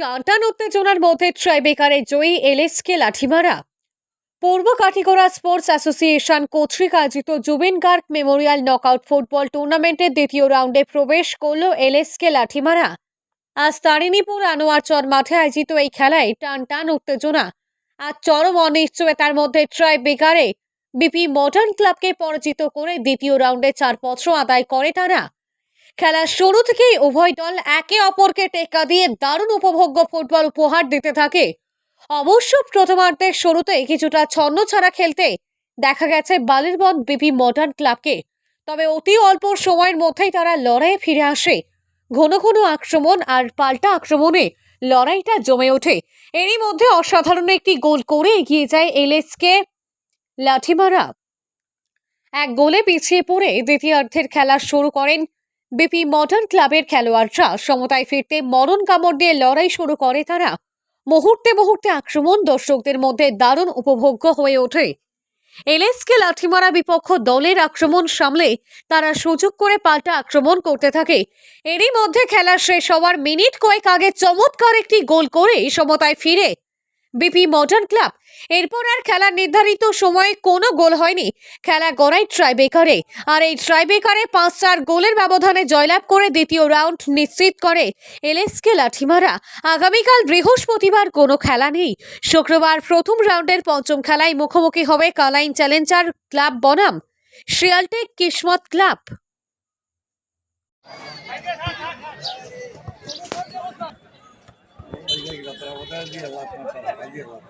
টানটান উত্তেজনার মধ্যে ট্রাইবেকারে জয়ী এলএসকে লাঠিমারা। পূর্ব কাঠিগড়া স্পোর্টস অ্যাসোসিয়েশন কর্তৃক আয়োজিত Zubeen Garg memorial knockout football টুর্নামেন্টের দ্বিতীয় রাউন্ডে প্রবেশ করল এলএসকে লাঠিমারা। আজ তারিণীপুর আনোয়ারচর মাঠে আয়োজিত এই খেলায় টান টান উত্তেজনা আর চরম অনিশ্চয়তার মধ্যে ট্রাই বেকারে বিপি মডার্ন ক্লাবকে পরাজিত করে দ্বিতীয় রাউন্ডে চার পত্র আদায় করে তারা। খেলার শুরু থেকেই উভয় দল একে অপরকে টেক্কা দিয়ে দারুণ উপভোগ্য ফুটবল উপহার দিতে থাকে। অবশ্য প্রথমার্ধের শুরুতে কিছুটা ছন্ন ছাড়া খেলতে দেখা গেছে বালিরবন বিপি মডার্ন ক্লাবকে তবে অতি অল্প সময়ের মধ্যেই তারা লড়াইয়ে ফিরে আসে। ঘন ঘন আক্রমণ আর পাল্টা আক্রমণে লড়াইটা জমে ওঠে। এরই মধ্যে অসাধারণ একটি গোল করে এগিয়ে যায় এলএসকে লাঠিমারা। এক গোলে পিছিয়ে পড়ে দ্বিতীয়ার্ধের খেলা শুরু করেন বিপি মডার্ন ক্লাবের খেলোয়াড়রা সমতায় ফিরতে মরণ কামড় দিয়ে লড়াই শুরু করে তারা। মুহূর্তে মুহূর্তে আক্রমণ দর্শকদের মধ্যে দারুণ উপভোগ্য হয়ে ওঠে। এলএসকে লাঠিমারা বিপক্ষ দলের আক্রমণ সামলে তারা সুযোগ করে পাল্টা আক্রমণ করতে থাকে। এরই মধ্যে খেলা শেষ হওয়ার মিনিট কয়েক আগে চমৎকার একটি গোল করে সমতায় ফিরে বিপি মডার্ন ক্লাব। এরপর আর খেলার নির্ধারিত সময়ে কোনো গোল হয়নি। খেলা গড়াই ট্রাইবেকারে আর এই ট্রাইবেকারে পাঁচ চার গোলের ব্যবধানে জয়লাভ করে দ্বিতীয় রাউন্ড নিশ্চিত করে এলএসকে লাঠিমারা। আগামীকাল বৃহস্পতিবার কোনো খেলা নেই। শুক্রবার প্রথম রাউন্ডের পঞ্চম খেলায় মুখোমুখি হবে কালাইন চ্যালেঞ্জার ক্লাব বনাম। শিয়ালটেক কিসমত ক্লাব। вот один лапа, один лапа.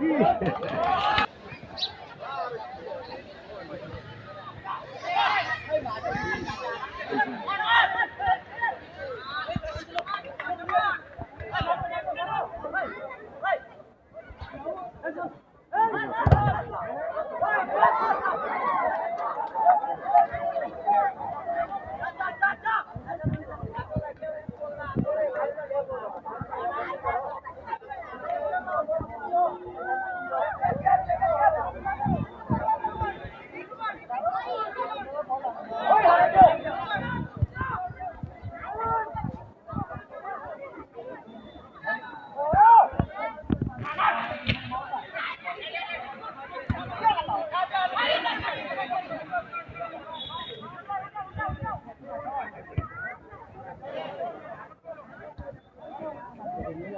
Yeah. 快点。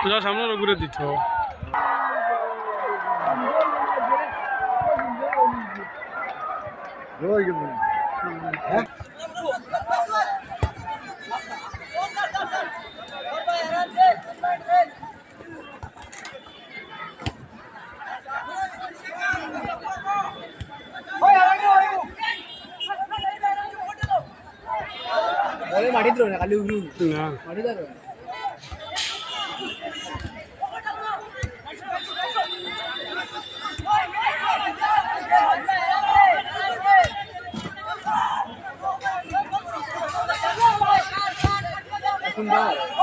সোজা সামনে ঘুরে দিচ্ছ? বলে মাটিত রয়ে না খালি উড়ি না মাটিতে রয়ে এখন দাও